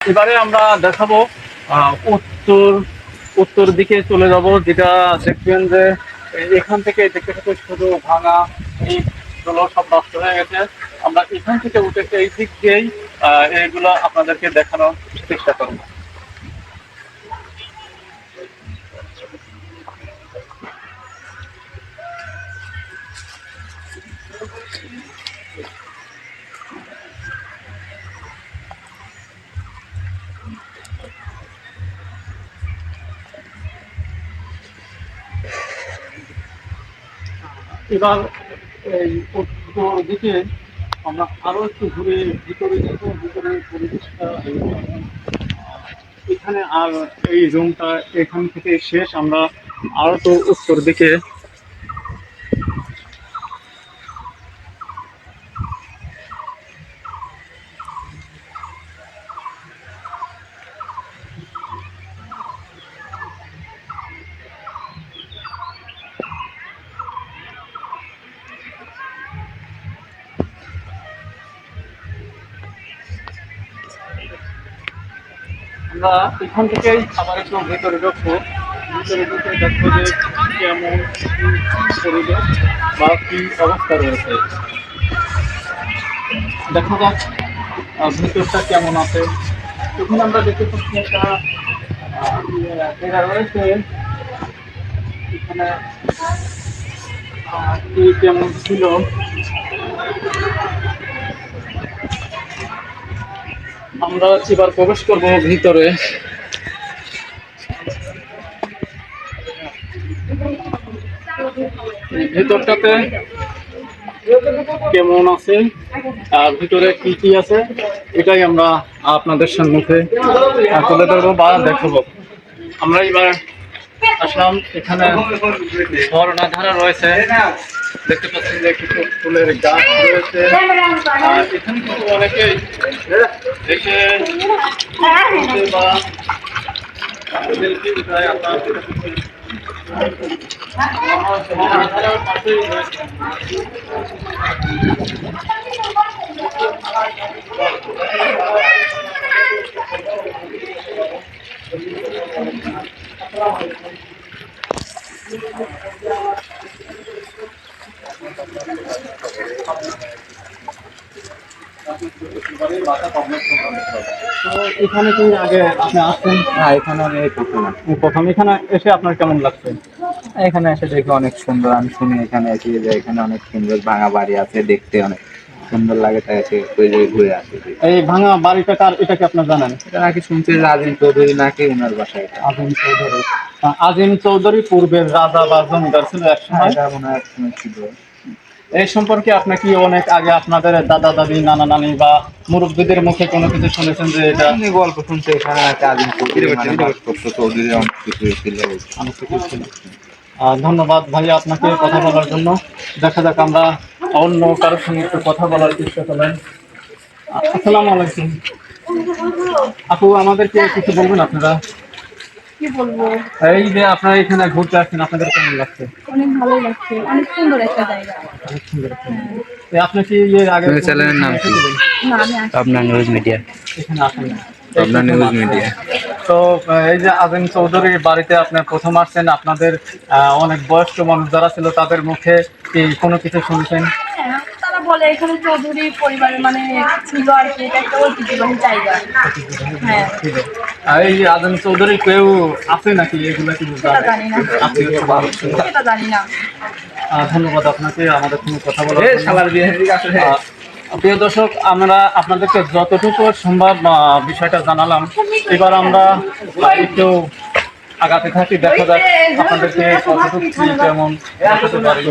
এবারে আমরা দেখাবো উত্তর উত্তর দিকে চলে যাব যেটা দেখবেন যে এখান থেকে দেখতে পাচ্ছি শুধু ভাঙা ইটগুলো সব নষ্ট হয়ে গেছে। আমরা এখান থেকে উঠে এই দিক দিয়েই আহ, এইগুলো আপনাদেরকে দেখানোর চেষ্টা করব। এবার এই দিকে আমরা আরও একটু ঘুরে ভিতরে যেতে ভিতরে পরিবেশটা এখানে আর এই রুমটা এখান থেকে শেষ। আমরা আরও তো উত্তর দিকে আমরা এখান থেকেই আবার একটু ভেতরে ঢুকবো। ভিতরে ঢুকে দেখব যে কেমন পরিবেশ বা কি অবস্থা রয়েছে। দেখা যাক ভিতরটা কেমন আছে। এখানে আমরা দেখতে পাচ্ছি একটা জায়গা রয়েছে। এখানে কেমন ছিল। আমরা এবার প্রবেশ করব ভিতরে। ভিতরটাতে কেমন আছে? আর ভিতরে কি কি আছে? এটাই আমরা আপনাদের সম্মুখে তুলে ধরবো বা দেখাবো। আমরা এবার আসলাম এখানে ঝর্ণা ধারা রয়েছে। দেখতে পাচ্ছি যে কিছু ফুলের গাছ রয়েছে। আর এখানে কিন্তু অনেকেই এসে ঘুরতে বা সেলফি উঠায় আপনার তো এখানে কি আগে আপনি আসছেন হ্যাঁ এখানে আমি প্রথম। প্রথম। এখানে এসে আপনার কেমন লাগছে? এখানে এসে দেখে অনেক সুন্দর। আমি শুনি এখানে এসে যে এখানে অনেক সুন্দর ভাঙা বাড়ি আছে দেখতে অনেক সুন্দর লাগে তাই এসে ঘুরে আসি। এই ভাঙা বাড়িটা কার এটা কি আপনার জানেন? এটা নাকি শুনছি রাজিন চৌধুরী নাকি ওনার বাসা এটা। আজিম চৌধুরী। আজিম চৌধুরী পূর্বের রাজা বা জমিদার ছিল এক হ্যাঁ, সময় এই সম্পর্কে আপনি কি অনেক আগে আপনাদের দাদা দাদি নানা নানি বা মুরব্বীদের মুখে কোনো কিছু শুনেছেন যে এটা গল্প শুনছি এখানে চৌধুরী মানে। ধন্যবাদ ভাইয়া আপনাকে কথা বলার জন্য। দেখা যাক আমরা অন্য কারোর সঙ্গে একটু কথা বলার চেষ্টা করলেন আসসালামু আলাইকুম। আপু আমাদেরকে কিছু বলবেন আপনারা? কি বলব? এই যে আপনারা এখানে ঘুরতে আসছেন আপনাদের কেমন লাগছে? অনেক ভালোই লাগছে অনেক সুন্দর একটা জায়গা। অনেক সুন্দর আপনি কি এর আগে চ্যানেলের নাম কি? এসেছিলেন? না আমি আপনার নিউজ মিডিয়া। এখানে আসেন। আপনার নিউজ মিডিয়া। তো এই যে আজিম চৌধুরীর বাড়িতে আপনি প্রথম আসছেন আপনাদের অনেক বয়স্ক মানুষ যারা ছিল তাদের মুখে কি কোনো কিছু শুনছেন? বলে এখানে চৌধুরী পরিবারের মানে ছিল আর কি এটা একটা ঐতিহ্যবাহী জায়গা হ্যাঁ আর এই আজিম চৌধুরী কেউ আছে নাকি এগুলো কি সেটা জানি না। আপনি। সেটা জানি না ধন্যবাদ আপনাকে আমাদের কথা বলার প্রিয় দর্শক আমরা আপনাদেরকে যতটুকু সম্ভব বিষয়টা জানালাম এবার আমরা একটু আগাতে থাকি দেখা যাক আপনাদেরকে কতটুকু কেমন পারি